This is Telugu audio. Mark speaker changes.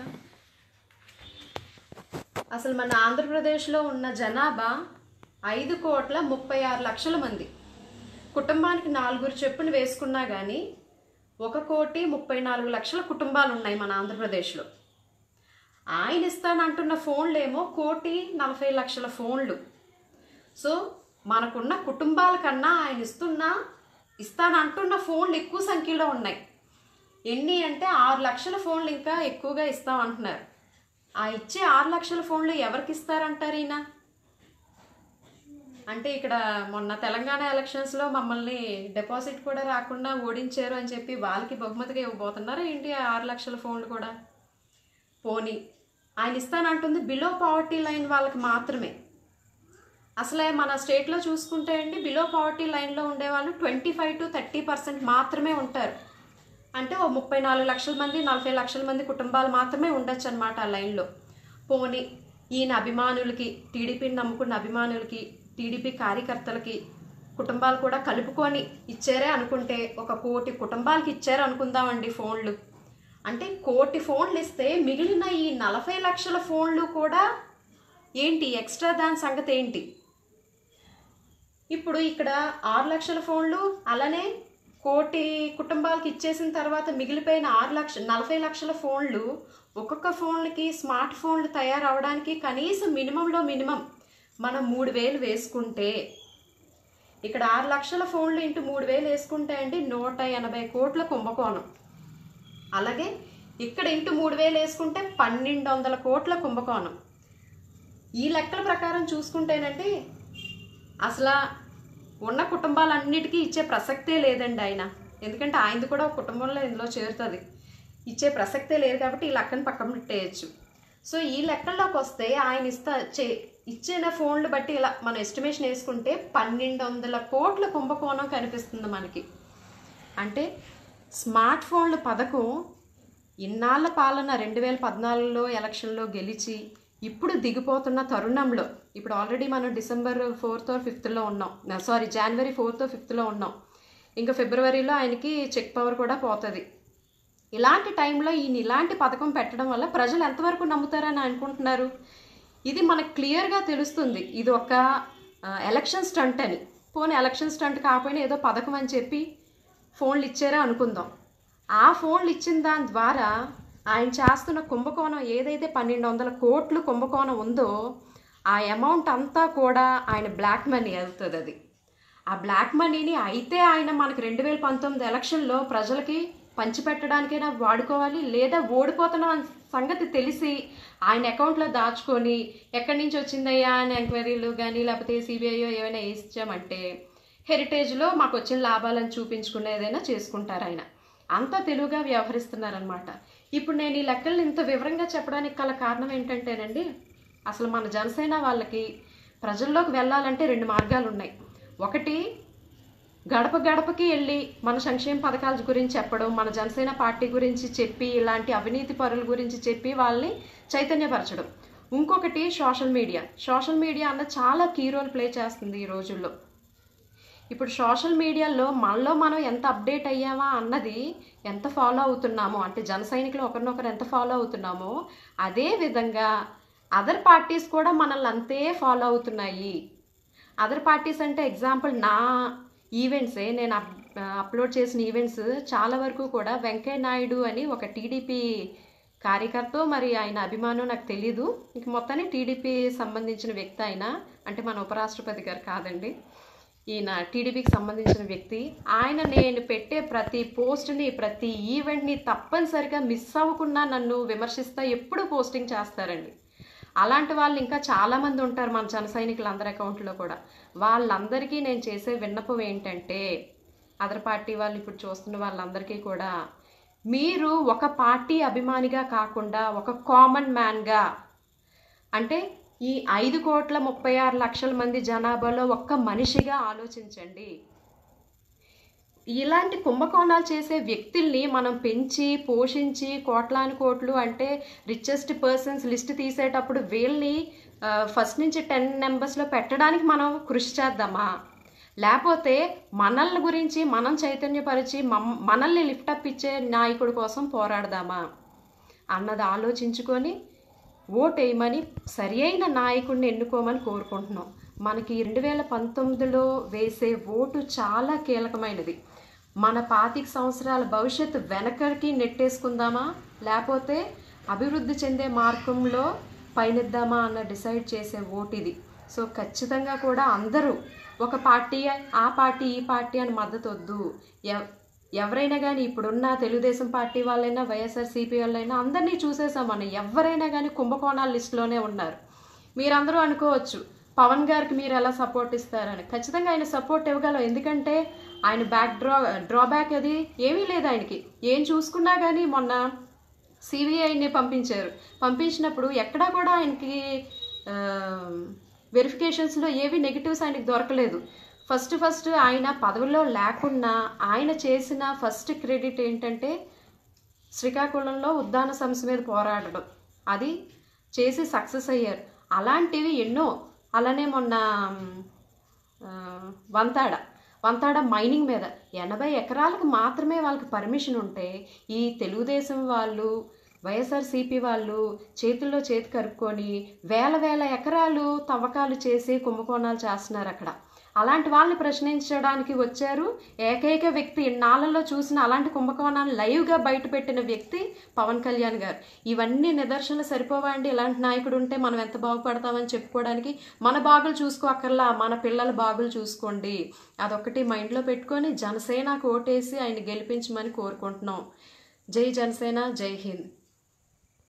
Speaker 1: అనమాట అసలు మన ఆంధ్రప్రదేశ్లో ఉన్న జనాభా ఐదు కోట్ల ముప్పై ఆరు లక్షల మంది. కుటుంబానికి నాలుగురు చెప్పులు వేసుకున్నా కానీ ఒక కోటి ముప్పై నాలుగు లక్షల కుటుంబాలు ఉన్నాయి మన ఆంధ్రప్రదేశ్లో. ఆయన ఇస్తానంటున్న ఫోన్లు ఏమో కోటి నలభై లక్షల ఫోన్లు. సో మనకున్న కుటుంబాల కన్నా ఆయన ఇస్తున్న ఇస్తానంటున్న ఫోన్లు ఎక్కువ సంఖ్యలో ఉన్నాయి. ఎన్ని అంటే ఆరు లక్షల ఫోన్లు ఇంకా ఎక్కువగా ఇస్తాం అంటున్నారు. ఆ ఇచ్చే ఆరు లక్షల ఫోన్లు ఎవరికి ఇస్తారంటారు ఈయన? అంటే ఇక్కడ మొన్న తెలంగాణ ఎలక్షన్స్లో మమ్మల్ని డిపాజిట్ కూడా రాకుండా ఓడించారు అని చెప్పి వాళ్ళకి బహుమతిగా ఇవ్వబోతున్నారా ఏంటి ఆరు లక్షల ఫోన్లు కూడా? పోనీ ఆయన ఇస్తానంటుంది బిలో పావర్టీ లైన్ వాళ్ళకి మాత్రమే. అసలే మన స్టేట్లో చూసుకుంటే అండి బిలో పావర్టీ లైన్లో ఉండే వాళ్ళు twenty five to thirty percent మాత్రమే ఉంటారు. అంటే ఓ ముప్పై నాలుగు లక్షల మంది నలభై లక్షల మంది కుటుంబాలు మాత్రమే ఉండొచ్చు అనమాట ఆ లైన్లో. పోనీ ఈయన అభిమానులకి టీడీపీని నమ్ముకున్న అభిమానులకి టీడీపీ కార్యకర్తలకి కుటుంబాలు కూడా కలుపుకొని ఇచ్చారే అనుకుంటే ఒక కోటి కుటుంబాలకి ఇచ్చారు అనుకుందామండి ఫోన్లు. అంటే కోటి ఫోన్లు ఇస్తే మిగిలిన ఈ నలభై లక్షల ఫోన్లు కూడా ఏంటి ఎక్స్ట్రా దాని సంగతి ఏంటి ఇప్పుడు ఇక్కడ ఆరు లక్షల ఫోన్లు అలానే కోటి కుటుంబాలకు ఇచ్చేసిన తర్వాత మిగిలిపోయిన ఆరు లక్ష నలభై లక్షల ఫోన్లు ఒక్కొక్క ఫోన్లకి స్మార్ట్ ఫోన్లు తయారవడానికి కనీసం మినిమంలో మినిమం మనం మూడు వేలు వేసుకుంటే ఇక్కడ ఆరు లక్షల ఫోన్లు ఇంటూ మూడు వేలు వేసుకుంటే అండి నూట ఎనభై కోట్ల కుంభకోణం. అలాగే ఇక్కడ ఇంటూ మూడు వేలు వేసుకుంటే పన్నెండు వందల కోట్ల కుంభకోణం. ఈ లెక్కల ప్రకారం చూసుకుంటేనండి అసలు ఉన్న కుటుంబాలన్నిటికీ ఇచ్చే ప్రసక్తే లేదండి ఆయన. ఎందుకంటే ఆయనది కూడా ఒక కుటుంబంలో ఇందులో చేరుతుంది. ఇచ్చే ప్రసక్తే లేదు కాబట్టి ఈ లెక్కను పక్కన పెట్టేయచ్చు. సో ఈ లెక్కల్లోకి వస్తే ఆయన ఇస్తా చే ఇచ్చిన ఫోన్లు బట్టి ఇలా మనం ఎస్టిమేషన్ వేసుకుంటే పన్నెండు వందల కోట్ల కుంభకోణం కనిపిస్తుంది మనకి. అంటే స్మార్ట్ ఫోన్ల పథకం ఇన్నాళ్ళ పాలన రెండు వేల పద్నాలుగులో ఎలక్షన్లో గెలిచి ఇప్పుడు దిగిపోతున్న తరుణంలో ఇప్పుడు ఆల్రెడీ మనం డిసెంబర్ ఫోర్త్ ఫిఫ్త్లో ఉన్నాం. సారీ జనవరి ఫోర్త్ ఫిఫ్త్లో ఉన్నాం. ఇంకా ఫిబ్రవరిలో ఆయనకి చెక్ పవర్ కూడా పోతుంది. ఇలాంటి టైంలో ఈయన ఇలాంటి పథకం పెట్టడం వల్ల ప్రజలు ఎంతవరకు నమ్ముతారని అనుకుంటున్నారు? ఇది మనకు క్లియర్గా తెలుస్తుంది. ఇది ఒక ఎలక్షన్ స్టంట్ అని. పోనీ ఎలక్షన్ స్టంట్ కాకపోయినా ఏదో పథకం అని చెప్పి ఫోన్లు ఇచ్చారా అనుకుందాం. ఆ ఫోన్లు ఇచ్చిన దాని ద్వారా ఆయన చేస్తున్న కుంభకోణం ఏదైతే పన్నెండు వందల కోట్లు కుంభకోణం ఉందో ఆ అమౌంట్ అంతా కూడా ఆయన బ్లాక్ మనీ అవుతుంది అది. ఆ బ్లాక్ మనీని అయితే ఆయన మనకి రెండు వేల పంతొమ్మిది ఎలక్షన్లో ప్రజలకి పంచిపెట్టడానికైనా వాడుకోవాలి లేదా ఓడిపోతున్న సంగతి తెలిసి ఆయన అకౌంట్లో దాచుకొని ఎక్కడి నుంచి వచ్చిందయ్యా అని ఎంక్వైరీలు కానీ లేకపోతే సిబిఐయో ఏమైనా ఇచ్చామంటే హెరిటేజ్లో మాకు వచ్చిన లాభాలను చూపించుకునేదైనా చేసుకుంటారు ఆయన. అంత తెలుగుగా వ్యవహరిస్తున్నారనమాట ఇప్పుడు నేను ఈ లెక్కలను ఇంత వివరంగా చెప్పడానికి గల కారణం ఏంటంటేనండి అసలు మన జనసేన వాళ్ళకి ప్రజల్లోకి వెళ్ళాలంటే రెండు మార్గాలు ఉన్నాయి. ఒకటి గడప గడపకి వెళ్ళి మన సంక్షేమ పథకాల గురించి చెప్పడం మన జనసేన పార్టీ గురించి చెప్పి ఇలాంటి అవినీతి పరుల గురించి చెప్పి వాళ్ళని చైతన్యపరచడం. ఇంకొకటి సోషల్ మీడియా. సోషల్ మీడియా అన్న చాలా కీ రోల్ ప్లే చేస్తుంది ఈ రోజుల్లో. ఇప్పుడు సోషల్ మీడియాలో మనలో మనం ఎంత అప్డేట్ అయ్యామా అన్నది ఎంత ఫాలో అవుతున్నామో అంటే జన సైనికులు ఒకరినొకరు ఎంత ఫాలో అవుతున్నామో అదే విధంగా అదర్ పార్టీస్ కూడా మనల్ని అంతే ఫాలో అవుతున్నాయి. అదర్ పార్టీస్ అంటే ఎగ్జాంపుల్ నా ఈవెంట్సే నేను అప్ అప్లోడ్ చేసిన ఈవెంట్స్ చాలా వరకు కూడా వెంకయ్య నాయుడు అని ఒక టీడీపీ కార్యకర్త మరి ఆయన అభిమానం నాకు తెలీదు. ఇంక మొత్తాన్ని టీడీపీ సంబంధించిన వ్యక్తి ఆయన అంటే మన ఉపరాష్ట్రపతి గారు కాదండి. ఈయన టీడీపీకి సంబంధించిన వ్యక్తి. ఆయన నేను పెట్టే ప్రతి పోస్ట్ని ప్రతి ఈవెంట్ని తప్పనిసరిగా మిస్ అవ్వకుండా నన్ను విమర్శిస్తా ఎప్పుడు పోస్టింగ్ చేస్తారండి. అలాంటి వాళ్ళు ఇంకా చాలామంది ఉంటారు మన జన సైనికులందరి అకౌంట్లో కూడా. వాళ్ళందరికీ నేను చేసే విన్నపం ఏంటంటే అదర్ పార్టీ వాళ్ళు ఇప్పుడు చూస్తున్న వాళ్ళందరికీ కూడా మీరు ఒక పార్టీ అభిమానిగా కాకుండా ఒక కామన్ మ్యాన్గా అంటే ఈ ఐదు కోట్ల ముప్పై ఆరు లక్షల మంది జనాభాలో ఒక్క మనిషిగా ఆలోచించండి. ఇలాంటి కుంభకోణాలు చేసే వ్యక్తుల్ని మనం పెంచి పోషించి కోట్లాను కోట్లు అంటే రిచెస్ట్ పర్సన్స్ లిస్ట్ తీసేటప్పుడు వీళ్ళని ఫస్ట్ నుంచి టెన్ నెంబర్స్లో పెట్టడానికి మనం కృషి చేద్దామా? లేకపోతే మనల్ని గురించి మనం చైతన్యపరిచి మనల్ని లిఫ్టప్ ఇచ్చే నాయకుడి కోసం పోరాడదామా? అన్నది ఆలోచించుకొని ఓటేయమని సరి అయిన నాయకుడిని ఎన్నుకోమని కోరుకుంటున్నాం. మనకి రెండు వేల పంతొమ్మిదిలో వేసే ఓటు చాలా కీలకమైనది. మన పాతిక సంవత్సరాల భవిష్యత్తు వెనకకి నెట్టేసుకుందామా? లేకపోతే అభివృద్ధి చెందే మార్గంలో పయనిద్దామా అన్న డిసైడ్ చేసే ఓటు ఇది సో ఖచ్చితంగా కూడా అందరూ ఒక పార్టీ ఆ పార్టీ ఈ పార్టీ అని మద్దతు వద్దు ఎవరైనా కానీ ఇప్పుడున్న తెలుగుదేశం పార్టీ వాళ్ళైనా వైఎస్ఆర్సీపీ వాళ్ళైనా అందరినీ చూసేసాం మనం ఎవరైనా కానీ కుంభకోణాల లిస్టులోనే ఉన్నారు. మీరందరూ అనుకోవచ్చు పవన్ గారికి మీరు ఎలా సపోర్ట్ ఇస్తారని. ఖచ్చితంగా ఆయన సపోర్ట్ ఇవ్వగలం. ఎందుకంటే ఆయన బ్యాక్ డ్రా డ్రాబ్యాక్ అది ఏమీ లేదు ఆయనకి. ఏం చూసుకున్నా కానీ మొన్న సిబిఐని పంపించారు. పంపించినప్పుడు ఎక్కడా కూడా ఆయనకి వెరిఫికేషన్స్లో ఏవి నెగిటివ్స్ ఆయనకి దొరకలేదు. ఫస్ట్ ఫస్ట్ ఆయన పదవిలో లేకున్నా ఆయన చేసిన ఫస్ట్ క్రెడిట్ ఏంటంటే శ్రీకాకుళంలో ఉద్దాన సమస్య మీద పోరాడడం. అది చేసి సక్సెస్ అయ్యారు. అలాంటివి ఎన్నో. అలానే మొన్న వంతాడ. వంతాడ మైనింగ్ మీద. ఎనభై ఎకరాలకు మాత్రమే వాళ్ళకి పర్మిషన్ ఉంటే ఈ తెలుగుదేశం వాళ్ళు వైఎస్ఆర్సీపీ వాళ్ళు చేతుల్లో చేతి కరుక్కొని వేల వేల ఎకరాలు తవ్వకాలు చేసి కుంభకోణాలు చేస్తున్నారు అక్కడ. అలాంటి వాళ్ళని ప్రశ్నించడానికి వచ్చారు. ఏకైక వ్యక్తి ఇన్నాళ్ళలో చూసిన అలాంటి కుంభకోణాన్ని లైవ్గా బయటపెట్టిన వ్యక్తి పవన్ కళ్యాణ్ గారు. ఇవన్నీ నిదర్శనలు సరిపోవండి. ఇలాంటి నాయకుడు ఉంటే మనం ఎంత బాగుపడతామని చెప్పుకోవడానికి మన బాగులు చూసుకోక్కర్లా మన పిల్లల బాగులు చూసుకోండి. అదొకటి మైండ్లో పెట్టుకొని జనసేనకు ఓటేసి ఆయన గెలిపించమని కోరుకుంటున్నాం. జై జనసేన జై హింద్.